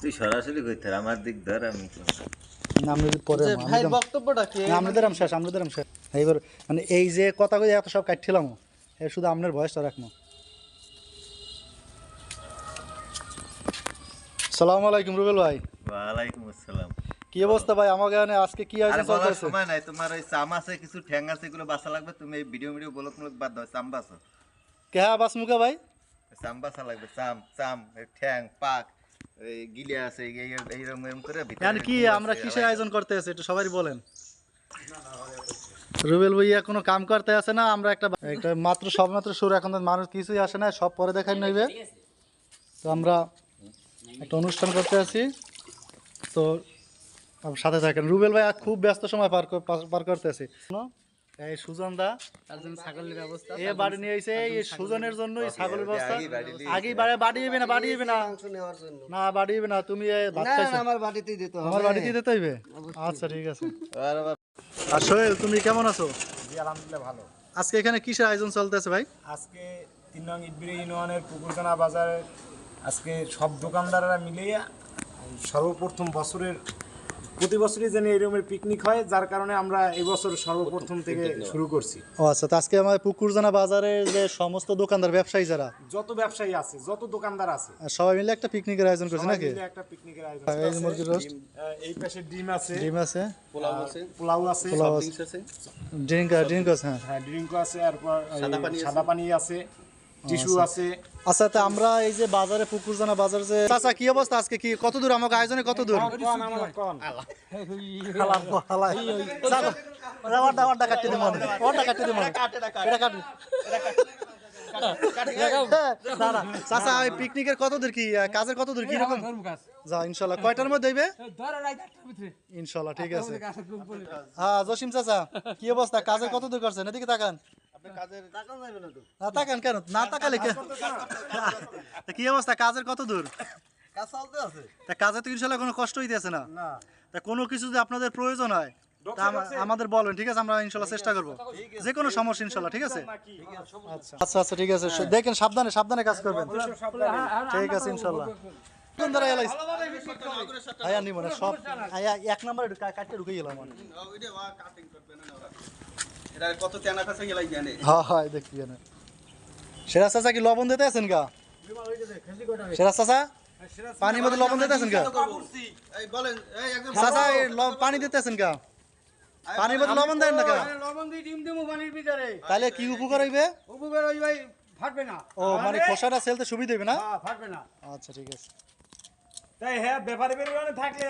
তুই সরাসরি করতে আমার দিক ধর আমি আমাদের পরে যে বক্তব্যটা কি? আমাদের আম শেষ আমাদের আম শেষ। এইবার মানে এই যে কথা কই এত সব কাটছিলাম শুধু আপনার বয়সটা রাখব সালাম আলাইকুম রুবেল ভাই। ওয়ালাইকুম আসসালাম। কি অবস্থা ভাই? আজকে কি আয়োজন সময় নাই তোমার ওই চাম আছে কিছু ঠ্যাং আছে এগুলো বাসা লাগবে তুমি এই ভিডিও ভিডিও বলক মুলক বাদ দাও চাম বাসো কে হ্যাঁ বাস মুখা ভাই? চাম বাসা লাগবে চাম চাম ঠ্যাং পাক গিলে আছে এইরকম এরকম করে এখন কি আমরা কিসের আয়োজন করতে আছে একটু সবাই বলেন। রুবেল ভাইয়া কোনো কাম করতে আসে না আমরা একটা একটা মাত্র সব মাত্র শুরু এখন মানুষ কিছুই আসে না সব পরে দেখাই নইবে তো আমরা একটা অনুষ্ঠান করতে আছি তো সাথে থাকেন। রুবেল ভাই খুব ব্যস্ত সময় পার পার- পার করতে আছি এই সুজন দা ছাগলের ব্যবস্থা। এ বাড়ি নিয়ে এসে এই সুজনের জন্য এই ছাগলের ব্যবস্থা। আগেই বাড়ি দিয়ে আগেই বাড়ি বাড়িয়ে না বাড়িয়ে না। না বাড়িয়ে না তুমি ভাত খাইছো। আমার বাড়িতেই দিত আমার বাড়িতে দিতে হইবে? আচ্ছা ঠিক আছে। আর সোহেল তুমি কেমন আছো? জি আলহামদুলিল্লাহ ভালো। আজকে এখানে কিসের আয়োজন চলতেছে ভাই? আজকে তিন নং ইটবিরি ইউনিয়নের পুকুরখানা বাজারে আজকে সব দোকানদাররা মিলিয়ে সর্বপ্রথম বছরের প্রতি বছরই যেন এরকমের পিকনিক হয় যার কারণে আমরা এই বছর সর্বপ্রথম থেকে শুরু করছি। ও আচ্ছা তো আজকে আমাদের পুকুরজানা বাজারের যে সমস্ত দোকানদার ব্যবসায়ী যারা? যত ব্যবসায়ী আছে যত দোকানদার আছে। আর সবাই মিলে একটা পিকনিকের আয়োজন করছে নাকি? মিলে একটা পিকনিকের আয়োজন এই মুরগির রোস্ট এই পাশে ডিম আছে। ডিম আছে? পোলাও আছে। পোলাও আছে। পোলাও আছে। ড্রিঙ্ক ড্রিঙ্ক আছে হ্যাঁ। হ্যাঁ ড্রিঙ্ক আছে তারপর এই সাদা পানি আছে। টিস্যু আছে। আচ্ছা তো আমরা এই যে বাজারে পুকুরজানা বাজার যে চাচা কি অবস্থা আজকে? কি কত দূর? আমাকে আয়োজনে কত দূর? চাচা ওই পিকনিকের কত দূর কি কাজের কত দূর? কি রকম যা ইনশাল্লাহ। কয়টার মধ্যে ইনশাল্লাহ ঠিক আছে। হ্যাঁ জসিম চাচা কি অবস্থা? কাজের কত দূর করছেন? এদিকে তাকান। না তাকান কেন? না তাকালে কি? অবস্থা? কাজের কত দূর? তা কাজে তো ইনশাল্লাহ কোনো কষ্ট হইতেছে না। তা কোনো কিছু যদি আপনাদের প্রয়োজন হয় তা আমাদের বলবেন ঠিক আছে? আমরা ইনশাল্লাহ চেষ্টা করব। যে কোনো সমস্যা ইনশাল্লাহ ঠিক আছে? আচ্ছা আচ্ছা ঠিক আছে। দেখেন সাবধানে সাবধানে কাজ করবেন। ঠিক আছে ইনশাল্লাহ। কোন দ্বারা এলাইস আয়া নিব না সব এক নম্বরে কাটতে ঢুকে গেলাম আমি হ্যাঁ হ্যাঁ দেখি না সেরা চাচা কি লবণ দিতে আছেন গা সেরা চাচা পানির মধ্যে লবণ দিতে আছেন গা চাচা পানি দিতে আছেন গা পানির মধ্যে লবণ দেন না গা লবণ দিয়ে ডিম দিমু পানির ভিতরে তাহলে কি উপকার হইবে উপকার ওই ভাই ফাটবে না ও মানে খোসাটা সেলতে সুবিধা হইবে না হ্যাঁ, ফাটবে না আচ্ছা ঠিক আছে তাই হ্যাঁ ব্যাপারে বেরোনে থাকলে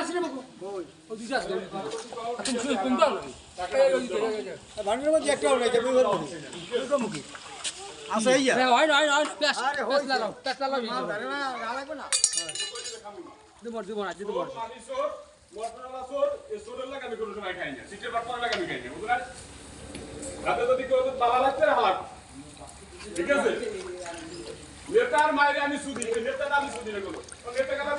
আছে রে বাবু। ও দুইটা আছে। তুমি শুনে কম দাও ভাঙের মধ্যে একটা হলো এটা বুঝতে পারছি আছে ইয়া রে হয় হয় হয় প্যাস প্যাস লাগাও প্যাস লাগাও। আরে না গা লাগবে না দিব দিব না দিব ঠিক আছে? নেতার মায়ের আমি সুদি নেতাটা আমি সুদি রে কোনো। নেতা কথা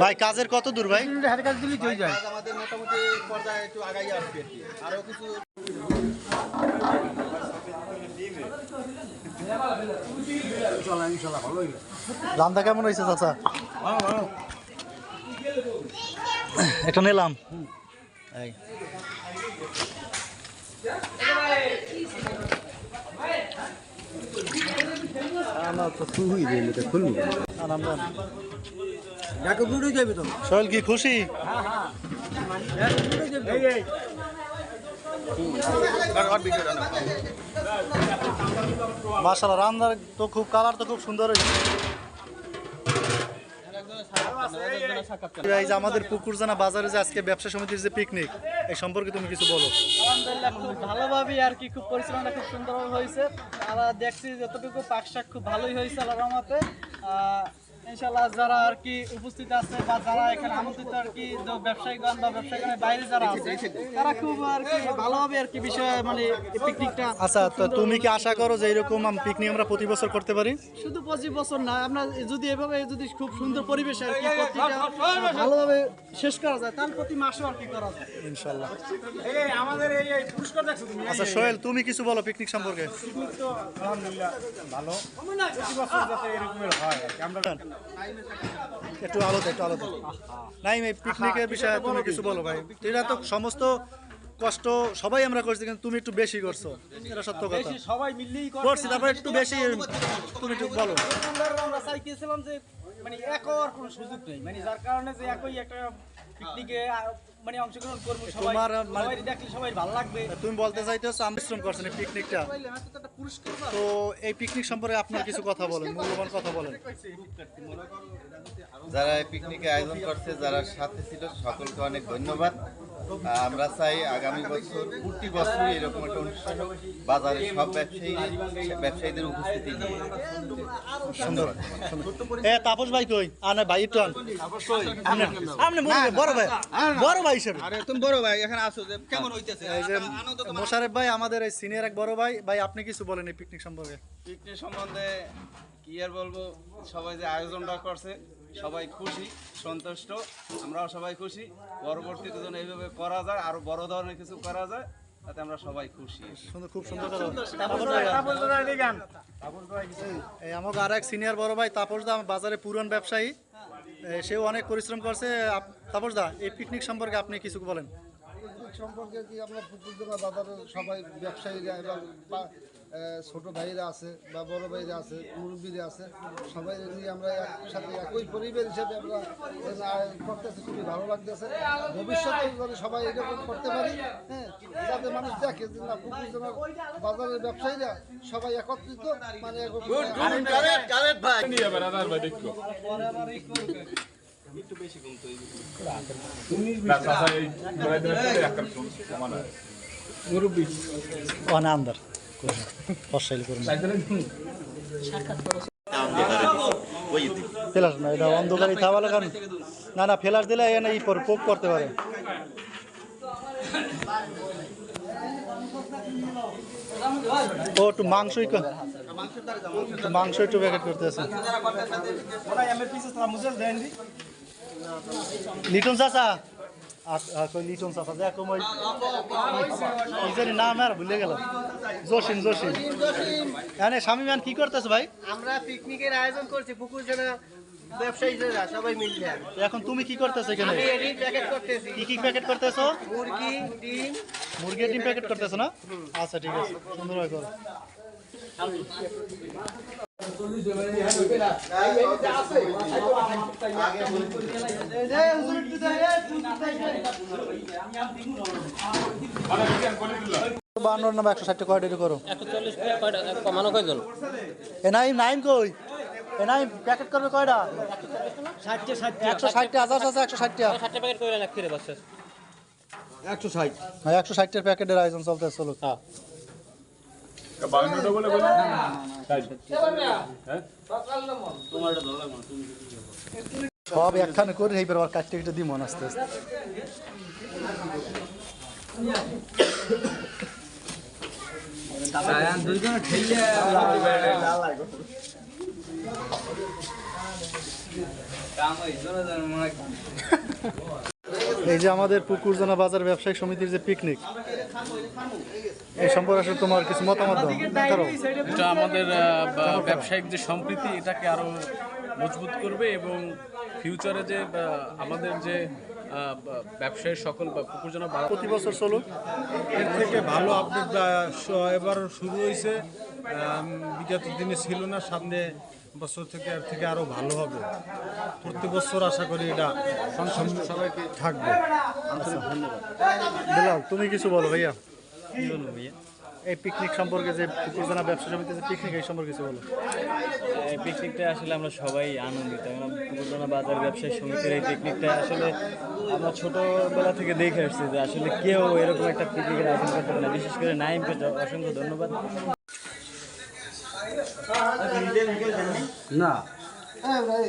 ভাই কাজের কত দূর ভাই? কাজ হয়ে যায়। আমাদের মোটামুটি পর্যায়ে একটু আগাই আসবে আর কি। আরও কিছু রান্না কেমন হয়েছে চাচা? কি খুশি এই। এই মাশাআল্লাহ রান্নার তো খুব কালার তো খুব সুন্দর হয়েছে। আমাদের পুকুরজানা বাজারে যে আজকে ব্যবসা সমিতির যে পিকনিক এই সম্পর্কে তুমি কিছু বলো। আলহামদুলিল্লাহ খুব ভালোভাবে আর কি খুব পরিচালনা খুব সুন্দরভাবে হয়েছে। আর দেখছি যতটুকু পাকশাক খুব ভালোই হয়েছে আল্লাহ আহ, ইনশাল্লাহ যারা আর কি উপস্থিত আছে বা যারা এখানে আমন্ত্রিত আর কি যে ব্যবসায়ীগণ বা ব্যবসায়ীগণের বাইরে যারা আছে তারা খুব আর কি ভালোভাবে আর কি বিষয়ে মানে পিকনিকটা আচ্ছা তো তুমি কি আশা করো যে এরকম পিকনিক আমরা প্রতি বছর করতে পারি? শুধু পঁচিশ বছর না আমরা যদি এভাবে যদি খুব সুন্দর পরিবেশ আর কি ভালোভাবে শেষ করা যায় তাহলে প্রতি মাসও আর কি করা যায়। ইনশাল্লাহ আমাদের এই এই পুরস্কার দেখছ তুমি? আচ্ছা সোহেল তুমি কিছু বলো পিকনিক সম্পর্কে। পিকনিক তো আলহামদুলিল্লাহ ভালো। প্রতি বছর যাতে এরকমের হয় আমরা একটু আলোতে একটু আলোতে। নাই এই পিকনিকের বিষয়ে তুমি কিছু বলো ভাই। এটা তো সমস্ত কষ্ট সবাই আমরা করছি কিন্তু তুমি একটু বেশি করছ। এটা সত্য কথা। সবাই মিললেই করছি তারপর একটু বেশি তুমি একটু বলো। আমরা চাইতেছিলাম যে মানে একর কোনো সুযোগ নেই। মানে যার কারণে যে একই একটা পিকনিকে মানে অংশগ্রহণ করব সবাই। তোমার, মানে- সবাই দেখলে সবাই ভালো লাগবে। তুমি বলতে চাইতেছো আমি শ্রম করছেন এই পিকনিকটা তো এই পিকনিক সম্পর্কে আপনার কিছু কথা বলেন মূল্যবান কথা বলেন। যারা এই পিকনিকে আয়োজন করছে যারা সাথে ছিল সকলকে অনেক ধন্যবাদ। আমরা চাই আগামী বছর প্রতি বছরই এরকম একটা অনুষ্ঠান বাজারে সব ব্যবসায়ী ব্যবসায়ীদের উপস্থিতি নিয়ে। তাপস ভাই কই? আনে ভাই একটু আপনি আপনি বড় ভাই। বড় ভাই হিসেবে। তুমি বড় ভাই এখানে আসো যে কেমন হইতেছে? মোশারেফ ভাই আমাদের এই সিনিয়র এক বড় ভাই। ভাই আপনি কিছু বলেন এই পিকনিক সম্পর্কে। পিকনিক সম্বন্ধে কি আর বলব? সবাই যে আয়োজনটা করছে সবাই খুশি সন্তুষ্ট আমরাও সবাই খুশি। পরবর্তীতে যেন এইভাবে করা যায় আরও বড় ধরনের কিছু করা যায় তাতে আমরা সবাই খুশি। সুন্দর খুব সুন্দর আমাকে আর এক সিনিয়র বড় ভাই তাপস দা বাজারে পুরন ব্যবসায়ী। সেও অনেক পরিশ্রম করছে। তাপস দা এই পিকনিক সম্পর্কে আপনি কিছু বলেন। সম্পর্কে কি আমরা বাজারের সবাই ব্যবসায়ীরা এবং ছোট ভাইরা আছে বা বড় ভাইরা আছে মুরব্বীরা আছে সবাই নিয়ে আমরা একসাথে একই পরিবার হিসেবে আমরা করতেছি খুবই ভালো লাগতেছে। ভবিষ্যতে যদি সবাই এরকম করতে পারি হ্যাঁ যাতে মানুষ দেখে যে না পুকুরদোলা বাজারের ব্যবসায়ীরা সবাই একত্রিত মানে এরকম- নিয়ে এবার আদার ভাই দেখো। না চাচা এই ঘুরাই দেবে তো একটা সমান হয়। অনে আন্দার ফসাইল ফেলাস না, এটা অন্ধকারই থাকা লাগান না না, ফেলাস দিলে এখানে ই পর পোক করতে পারে। ও, একটু মাংসই মাংস একটু প্যাকেট করতে আছে। লিটন চাচা লিটন চাচা দেখো মই কি নাম আর ভুলে জসিম জসিম। স্বামী ম্যান কি করতেছে ভাই? আমরা পিকনিকের আয়োজন করছি পুকুর জেলা ব্যবসায়ীরা সবাই মিলছে এখন তুমি কি করতেছো এখানে? এটি প্যাকেট করতেছি। কি কি প্যাকেট করতেছো? মুরগি ডিম। মুরগির ডিম প্যাকেট করতেছো না? আচ্ছা ঠিক আছে। করো। বান্ন নম্বর একশো ষাটটা কয়টা করো? কমানো কয়জন এ নাইম নাইম কই? এ নাইম প্যাকেট করবে কয়টা? ষাটটা ষাটটা। একশো ষাটটা হাজার আছে একশো ষাটটা। ষাটটা প্যাকেট করে রাখতে রে বাচ্চা একশো ষাট। হ্যাঁ একশো ষাটটার প্যাকেটের আয়োজন চলতে চলো বাউন্ডারিটা বলে বলে হ্যাঁ সব একখানে করে এইবার আবার কাটতে কেটে দিব আস্তে আস্তে এই যে আমাদের পুকুরজানা বাজার ব্যবসায়িক সমিতির যে পিকনিক এই সম্পর্কে আসলে তোমার কিছু মতামত এটা আমাদের ব্যবসায়িক যে সম্প্রীতি, এটাকে আরও মজবুত করবে এবং ফিউচারে যে আমাদের যে ব্যবসায়ের সকল বাড়া- প্রতি বছর চলো এর থেকে ভালো আপডেট এবার শুরু হয়েছে বিগত দিনে ছিল না সামনে বছর থেকে এর থেকে আরও ভালো হবে। প্রতি বছর আশা করি এটা সবাইকে থাকবে। বেলাল তুমি কিছু বলো ভাইয়া? এই পিকনিক সম্পর্কে যে পুকুরজানা ব্যবসা সমিতির যে পিকনিক এই সম্পর্কে কিছু বলো। এই পিকনিকটা আসলে আমরা সবাই আনন্দিত। কারণ পুকুরজনা বাজার ব্যবসায়ী সমিতির এই পিকনিকটা আসলে আমরা ছোটবেলা থেকে দেখে আসছি যে আসলে কেউ এরকম একটা পিকনিকের আয়োজন করতে পারে না। বিশেষ করে নাইমকে অসংখ্য ধন্যবাদ। হ্যাঁ ভাই।